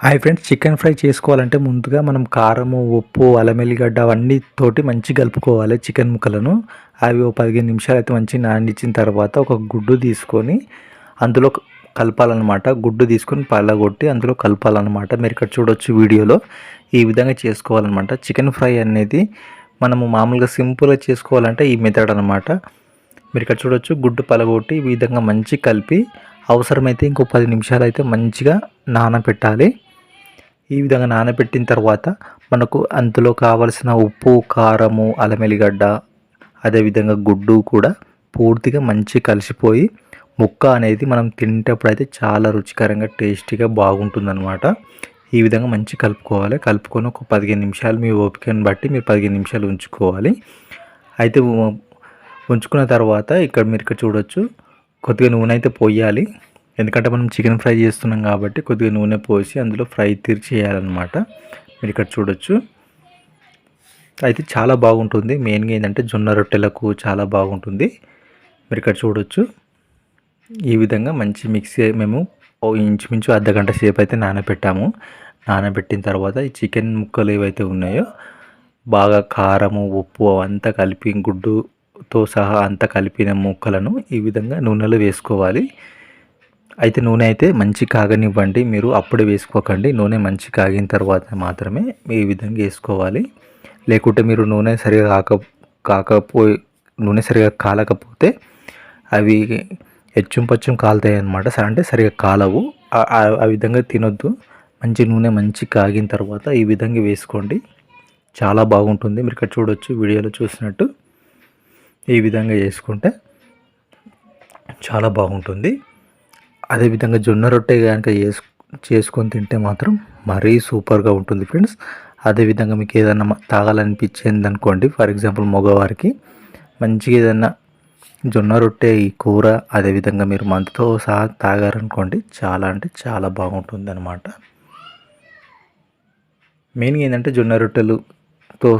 Hi friends chicken fry చేసుకోవాలంటే ముందుగా మనం కారము ఉప్పు అల్లం ఎల్లిగడ్డ అవన్నీ తోటి మంచి కలుపుకోవాలి చికెన్ ముక్కలను. అవి ఓ పదిహేను నిమిషాలు అయితే మంచి నానిచ్చిన తర్వాత ఒక గుడ్డు తీసుకొని అందులో కలపాలన్నమాట. గుడ్డు తీసుకొని పలగొట్టి అందులో కలపాలన్నమాట. మీరు ఇక్కడ చూడొచ్చు వీడియోలో ఈ విధంగా చేసుకోవాలన్నమాట. చికెన్ ఫ్రై అనేది మనము మామూలుగా సింపుల్గా చేసుకోవాలంటే ఈ మెథడ్ అనమాట మీరు ఇక్కడ చూడొచ్చు గుడ్డు పలగొట్టి ఈ విధంగా మంచి కలిపి అవసరమైతే ఇంకో పది నిమిషాలు అయితే మంచిగా నానబెట్టాలి ఈ విధంగా నానబెట్టిన తర్వాత మనకు అందులో కావలసిన ఉప్పు కారము అలమెలిగడ్డ అదేవిధంగా గుడ్డు కూడా పూర్తిగా మంచి కలిసిపోయి ముక్క అనేది మనం తినేటప్పుడు అయితే చాలా రుచికరంగా టేస్టీగా బాగుంటుందన్నమాట. ఈ విధంగా మంచి కలుపుకోవాలి. కలుపుకొని ఒక పదిహేను నిమిషాలు మీ ఓపికను బట్టి మీరు పదిహేను నిమిషాలు ఉంచుకోవాలి. అయితే ఉంచుకున్న తర్వాత ఇక్కడ మీరు ఇక్కడ చూడొచ్చు కొద్దిగా నూనె అయితే పోయాలి. ఎందుకంటే మనం చికెన్ ఫ్రై చేస్తున్నాం కాబట్టి కొద్దిగా నూనె పోసి అందులో ఫ్రై తీర్చి చేయాలన్నమాట. మీరు ఇక్కడ చూడొచ్చు. అయితే చాలా బాగుంటుంది. మెయిన్గా ఏంటంటే జొన్న రొట్టెలకు చాలా బాగుంటుంది. మీరు ఇక్కడ చూడొచ్చు. ఈ విధంగా మంచి మిక్సీ మేము ఓ ఇంచుమించు అర్ధ గంట సేపు అయితే నానబెట్టాము. నానబెట్టిన తర్వాత ఈ చికెన్ ముక్కలు ఏవైతే ఉన్నాయో బాగా కారము ఉప్పు అవంతా కలిపి గుడ్డుతో సహా అంతా కలిపిన ముక్కలను ఈ విధంగా నూనెలో వేసుకోవాలి. అయితే నూనె అయితే మంచి కాగనివ్వండి మీరు అప్పుడే వేసుకోకండి. నూనె మంచి కాగిన తర్వాత మాత్రమే ఈ విధంగా వేసుకోవాలి. లేకుంటే మీరు నూనె సరిగా కాక కాకపోయి నూనె సరిగా కాలకపోతే అవి హెచ్చుం పచ్చుం కాలుతాయి అనమాట అంటే సరిగా కాలవు. ఆ విధంగా తినొద్దు. మంచి నూనె మంచి కాగిన తర్వాత ఈ విధంగా వేసుకోండి. చాలా బాగుంటుంది. మీరు ఇక్కడ చూడొచ్చు వీడియోలో చూసినట్టు. ఈ విధంగా చేసుకుంటే చాలా బాగుంటుంది. అదేవిధంగా జొన్న రొట్టె కనుక చేసు చేసుకొని తింటే మాత్రం మరీ సూపర్గా ఉంటుంది ఫ్రెండ్స్. అదేవిధంగా మీకు ఏదైనా తాగాలనిపించింది అనుకోండి ఫర్ ఎగ్జాంపుల్ మగవారికి మంచిగా ఏదైనా జొన్న రొట్టె ఈ కూర అదేవిధంగా మీరు మందుతో సహా తాగారనుకోండి చాలా అంటే చాలా బాగుంటుంది అనమాట మెయిన్గా ఏంటంటే జొన్న రొట్టెలుతో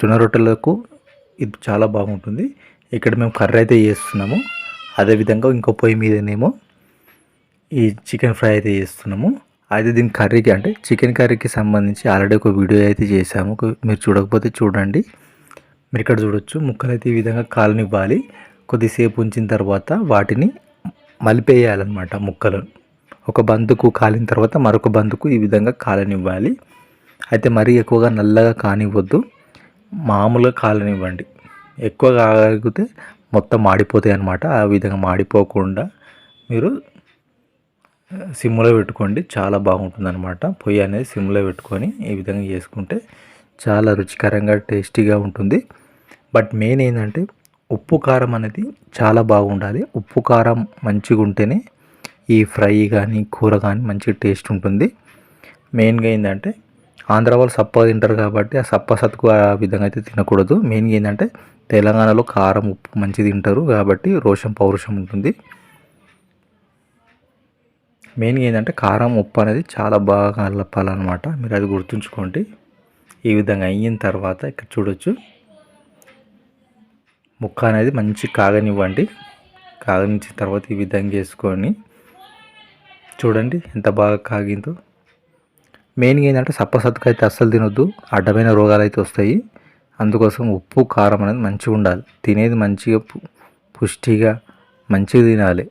జొన్న రొట్టెలకు ఇది చాలా బాగుంటుంది. ఇక్కడ మేము కర్రీ అయితే చేస్తున్నాము. అదేవిధంగా ఇంకో పొయ్యి మీదనేమో ఈ చికెన్ ఫ్రై అయితే చేస్తున్నాము. అయితే దీని కర్రీకి అంటే చికెన్ కర్రీకి సంబంధించి ఆల్రెడీ ఒక వీడియో అయితే చేసాము మీరు చూడకపోతే చూడండి. మీరు ఇక్కడ చూడొచ్చు. ముక్కలు అయితే ఈ విధంగా కాలనివ్వాలి. కొద్దిసేపు ఉంచిన తర్వాత వాటిని మలిపేయాలన్నమాట ముక్కలు. ఒక బంతుకు కాలిన తర్వాత మరొక బంతుకు ఈ విధంగా కాలనివ్వాలి. అయితే మరీ ఎక్కువగా నల్లగా కానివ్వద్దు. మామూలుగా కాలనివ్వండి. ఎక్కువ కాగలిగితే మొత్తం మాడిపోతాయి అన్నమాట. ఆ విధంగా మాడిపోకుండా మీరు సిమ్లో పెట్టుకోండి చాలా బాగుంటుంది అనమాట పొయ్యి అనేది సిమ్లో పెట్టుకొని ఈ విధంగా చేసుకుంటే చాలా రుచికరంగా టేస్టీగా ఉంటుంది. బట్ మెయిన్ ఏంటంటే ఉప్పు కారం అనేది చాలా బాగుండాలి. ఉప్పు కారం మంచిగా ఉంటేనే ఈ ఫ్రై కానీ కూర కానీ మంచి టేస్ట్ ఉంటుంది. మెయిన్గా ఏంటంటే ఆంధ్ర వాళ్ళు సప్ప తింటారు కాబట్టి ఆ సప్ప సత్తుకు ఆ విధంగా అయితే తినకూడదు. మెయిన్గా ఏంటంటే తెలంగాణలో కారం ఉప్పు మంచి తింటారు కాబట్టి రోషం పౌరుషం ఉంటుంది. మెయిన్గా ఏంటంటే కారం ఉప్పు అనేది చాలా బాగా కలపాలన్నమాట. మీరు అది గుర్తుంచుకోండి. ఈ విధంగా అయిన తర్వాత ఇక్కడ చూడొచ్చు. ముక్క అనేది మంచి కాగనివ్వండి. కాగనించిన తర్వాత ఈ విధంగా చేసుకొని చూడండి ఎంత బాగా కాగిందో. మెయిన్గా ఏంటంటే సప్పసత్తుకు అయితే అస్సలు తినొద్దు. అడ్డమైన రోగాలు అయితే వస్తాయి. అందుకోసం ఉప్పు కారం అనేది మంచిగా ఉండాలి. తినేది మంచిగా పుష్టిగా మంచిగా తినాలి.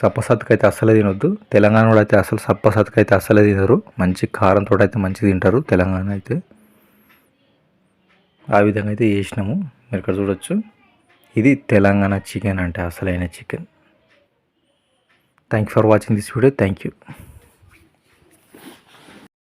సప్పసత్తుకు అయితే అస్సలే తినొద్దు. తెలంగాణలో అయితే అసలు సప్పసత్తుకు అయితే అస్సలే తినరు. మంచి కారంతో అయితే మంచిగా తింటారు తెలంగాణ అయితే. ఆ విధంగా అయితే చేసినాము. మీరు ఇక్కడ చూడొచ్చు. ఇది తెలంగాణ చికెన్ అంటే అసలైన chicken. Thank you for watching this video thank you